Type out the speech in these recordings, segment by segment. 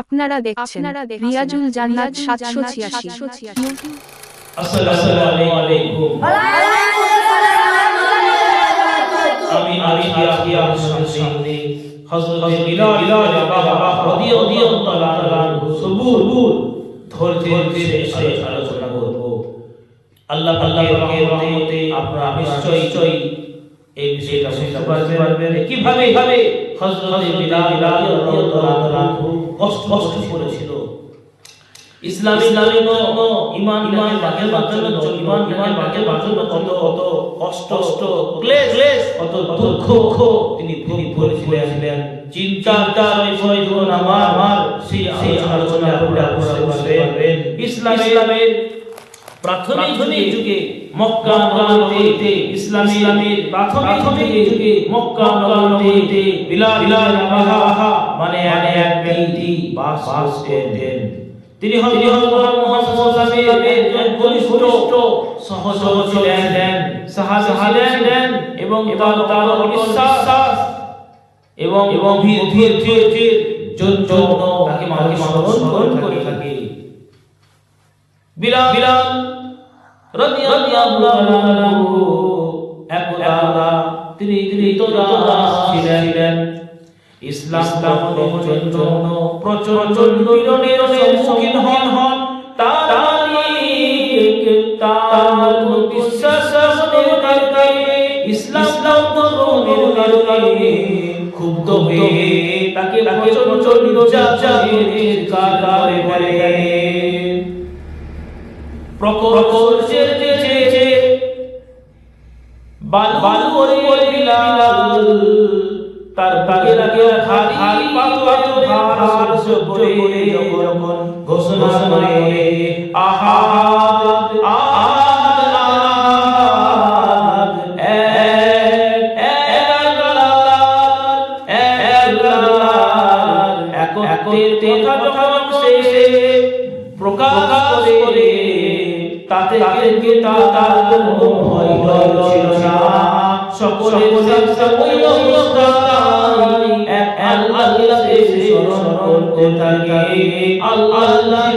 আপনারা দেখছেন রিয়াজুল জান্নাত সাতশো ছিয়াশি। আসসালামু আলাইকুম আমি আকিয়া সামনে হযরত বিলাল বিলাল বাবা রাদিয়াল্লাহু তাআলা আনহু সবুর ধৈর্যের আলোচনা করব। আল্লাহ আল্লাহ রহমতে আপনারা নিশ্চয়ই এই বিষয়টা বুঝতে পারতে পারবেন কীভাবে ভাবে হযরত বিলাল রাদিয়াল্লাহু তাআলা আনহু কষ্ট কষ্ট করেছিল। ইসলাম ইসলামী নো ইমান ইমান বাকের বাঁচানো ইমান ইমান বাকের বাঁচানো কত কত কষ্ট কষ্ট ক্লেশ ক্লেশ কত দুঃখ দুঃখ তিনি তিনি করেছিলেন। চিন্তা তার বিষয় যখন আমার আমার সেই সেই আলোচনা আপনারা বুঝতে পারবেন। ইসলাম ইসলামের প্রাথমিক যুগে মক্কা নগরীতে ইসলাম ইসলামের প্রাথমিক যুগে মক্কা নগরীতে বিলাল বিলাল মানে এক ব্যক্তি বাস করতেন। তিনি হযরত মুহাম্মদ সাল্লাল্লাহু একজন ঘনিষ্ঠ সহচর ছিলেন। সাহাবী ছিলেন এবং তার তার বিশ্বাস এবং এবং ধীর ধীর জন্য তাকে মানুষ স্মরণ করে থাকে। বিলাল বিলাল ইসলাম জন্য প্রচণ্ড সম্মুখীন হন। হন ক্ষুব্ধ হয়ে তাকে প্রচণ্ড নির্যাতনের কারণে বলেন যে যে বাল বাল করে বিলাল, তার তাকে লাগে ভারী পাথর ভার সহ্য করে যখন ঘোষণা করে আহাদ তাতে তাদেরকে তার কোনো ছিল না সকলে আল্লাহকে স্মরণ করতে থাকে। আল্লাহ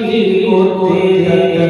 কি করতে থাকে।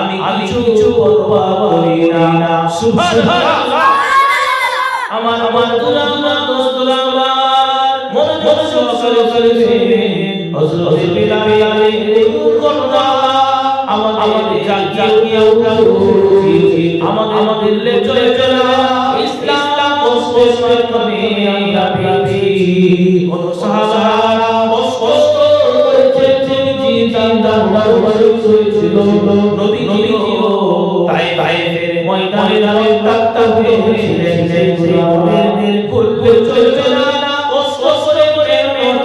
আমি কিছু পরোয়া করি না। সুবহানাল্লাহ আমার আমার দুলামা দোস্তলামা মনোযোগ সহকারে করেছেন হযরত বিলাল ঘটনা আমার আমাদের জাগিয়ে উঠালো। আমাদের আমাদের লে চলে ইসলাম আমরা পেয়েছি। সাহাবারা ময়দানে দাঁড়ে হয়ে হয়েছিলেন সেই কুরআনের ফুল ফুল চলে চলে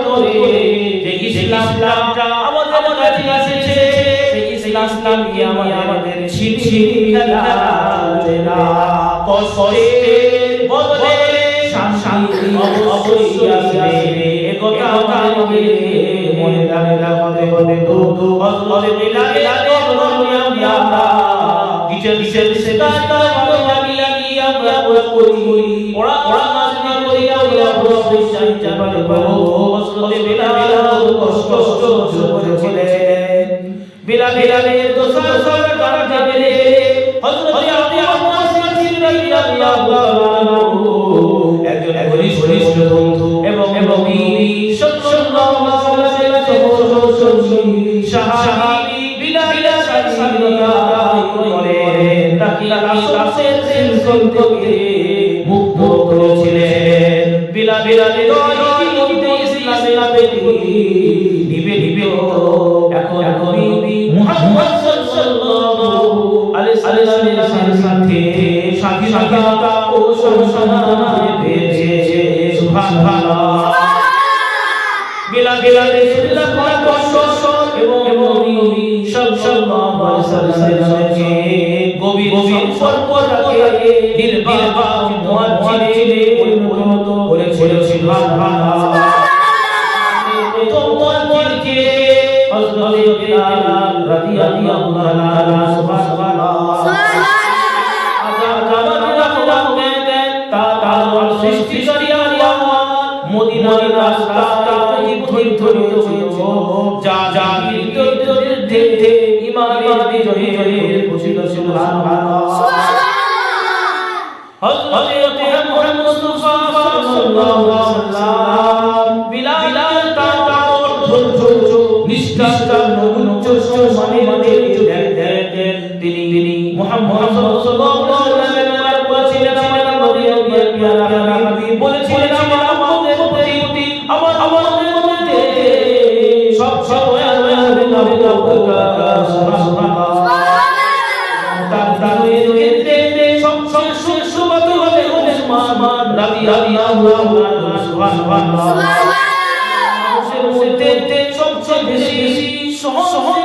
করে যে ইসলামটা আমাদের কাছে এসেছে সেই ইসলাম কি আমাদের ছিটি খেলা কষ্টের বদলে শান্তি অবশ্যই আসবে একথা আমাদের মনে রাখতে হবে হবে তো তো হযরত দিছে দিছে কাটা লাগি লাগি আমরা পুরো করি। ওরা ওরা মাঝে করি আমরা পুরো বিশ্বাস জানতে পারব হযরত বিলাল কষ্ট কষ্ট করেছিলেন বিলাল বিলালের দোসর সর করা যাবে রে। হযরত আবু আব্বাস রাদিয়াল্লাহু আনহু। একজন ঘনিষ্ঠ বন্ধু এবং এবং ছিলেন বিলা বিলালে দয়ার মধ্যে ইসলামের আবেগগুলি নিবে নিবে এখন এখন মুহাম্মদ সাল্লাল্লাহু আলাইহি সাল্লামের সাথে স্বাধীনতা ও বিলা সম্পর্ক রাখে দিল বাবা মুয়াজ্জিনে তিনি তিনি মুহাম্মদ সাল্লাল্লাহু আলাইহি ওয়াসাল্লাম বলেছিলেন আমার নবী নবী হাবিব বলেছিলেন আমার আমাদের প্রতি আমার আমার মধ্যে সব সব আমি নবী সুবহানাল্লাহ। তার তাদের ক্ষেত্রে সব সব সুসুমত হবে উসমান রাদিয়াল্লাহু আনহু। সুবহানাল্লাহ। মানুষের মধ্যে সবচেয়ে বেশি সহনশীল ব্যক্তি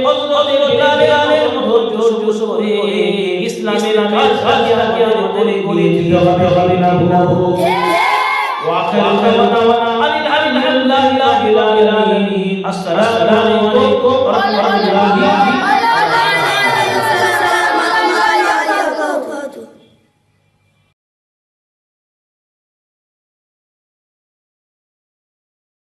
সুযোগ করে ইসলামের কাজ হাতিয়ার করে করে দিতে হবে হবে না ভুলাবো ওয়া